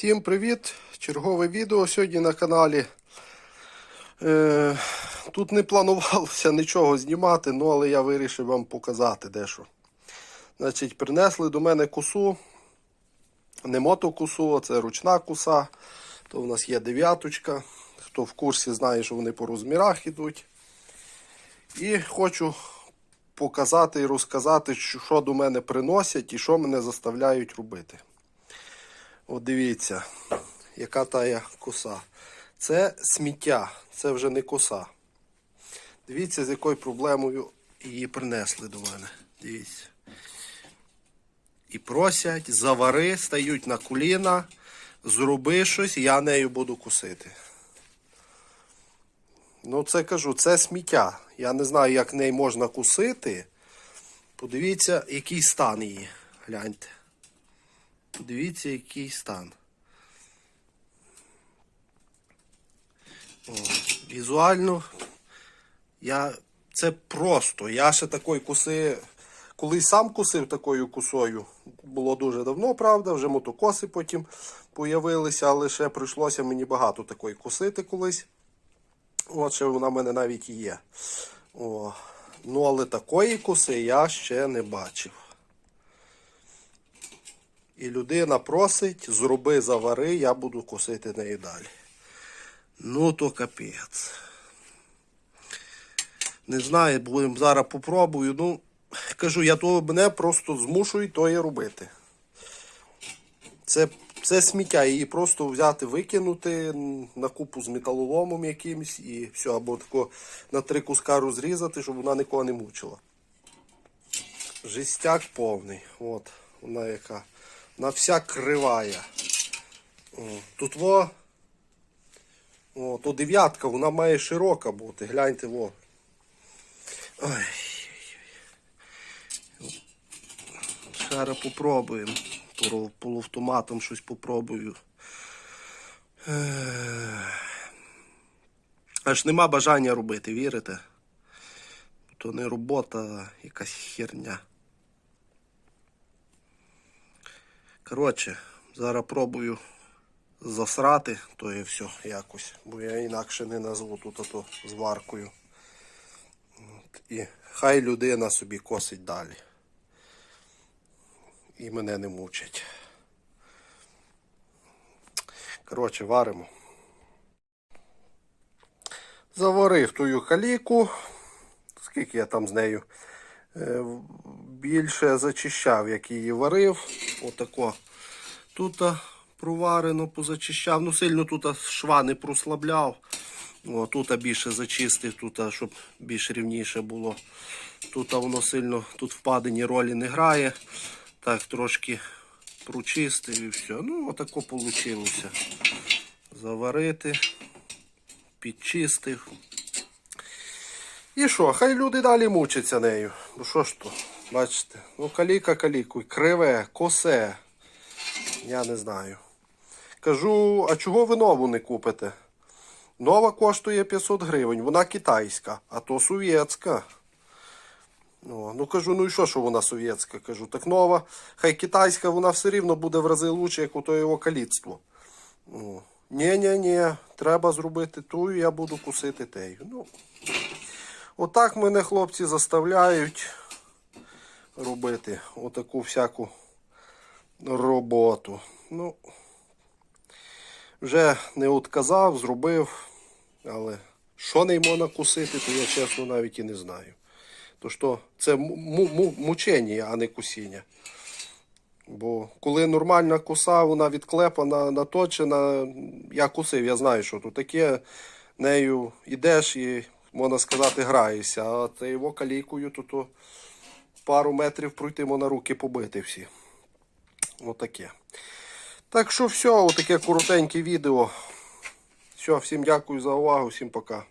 Всім привіт! Чергове відео сьогодні на каналі. Е, тут не планувалося нічого знімати, ну, але я вирішив вам показати дещо. Значить, принесли до мене кусу. Не мотокусу, а це ручна куса. То в нас є дев'яточка. Хто в курсі знає, що вони по розмірах йдуть. І хочу показати і розказати, що до мене приносять і що мене заставляють робити. От дивіться, яка тая коса. Це сміття, це вже не коса. Дивіться, з якою проблемою її принесли до мене. Дивіться. І просять, завари, стають на коліна, зроби щось, я нею буду кусити. Ну, це кажу, це сміття. Я не знаю, як неї можна кусити. Подивіться, який стан її. Гляньте. Подивіться, який стан. О, візуально я це просто. Я ще такої куси. Колись сам кусив такою кусою. Було дуже давно, правда, вже мотокоси потім появилися, але ще прийшлося мені багато такої кусити колись. От ще вона в мене навіть є. О. Ну, але такої коси я ще не бачив. І людина просить, зроби завари, я буду косити неї далі. Ну, то капець. Не знаю, будемо зараз попробую. Ну, кажу, я то мене просто змушую то і робити. Це, це сміття, її просто взяти, викинути на купу з металоломом якимось і все, або тако на три куска розрізати, щоб вона нікого не мучила. Жестяк повний. От, вона яка. Вона вся кривая. Тут во. О, то дев'ятка, вона має широка бути. Гляньте во. Зараз попробуємо. Полуавтоматом щось попробую. Аж нема бажання робити, вірите? То не робота, а якась херня. Коротше, зараз пробую засрати, то і все якось, бо я інакше не назву тут ото зваркою. От, і хай людина собі косить далі. І мене не мучать. Коротше, варимо. Заварив тую каліку. Скільки я там з нею більше зачищав, як її варив. Отако. Тут проварено, позачищав. Ну, сильно тут шва не прослабляв. Тут більше зачистив, тут, щоб більш рівніше було. Тут воно сильно тут впадені ролі не грає. Так, трошки прочистив і все. Ну, отако вийшло. Заварити, підчистив. І що, хай люди далі мучаться нею. Ну що ж то, бачите, ну каліка калікуй, криве, косе. Я не знаю. Кажу, а чого ви нову не купите? Нова коштує 500 гривень, вона китайська, а то совєтська. О, ну кажу, ну і що, що вона совєтська? Кажу, так нова, хай китайська, вона все рівно буде в рази лучше, як у то його каліцтво. Ні-ні-ні, треба зробити ту, і я буду кусити тею. Ну, отак мене хлопці заставляють робити отаку всяку роботу. Ну, вже не отказав, зробив, але що не можна кусити, то я чесно навіть і не знаю. То що це му- му- мучення, а не кусіння. Бо коли нормальна коса, вона відклепана, наточена, я кусив, я знаю, що тут таке, нею йдеш і, можна сказати, граюся. а ти його калікою, то, то пару метрів пройти, можна руки побити всі. Отаке. Так що все, отаке коротеньке відео. Все, всім дякую за увагу, всім пока.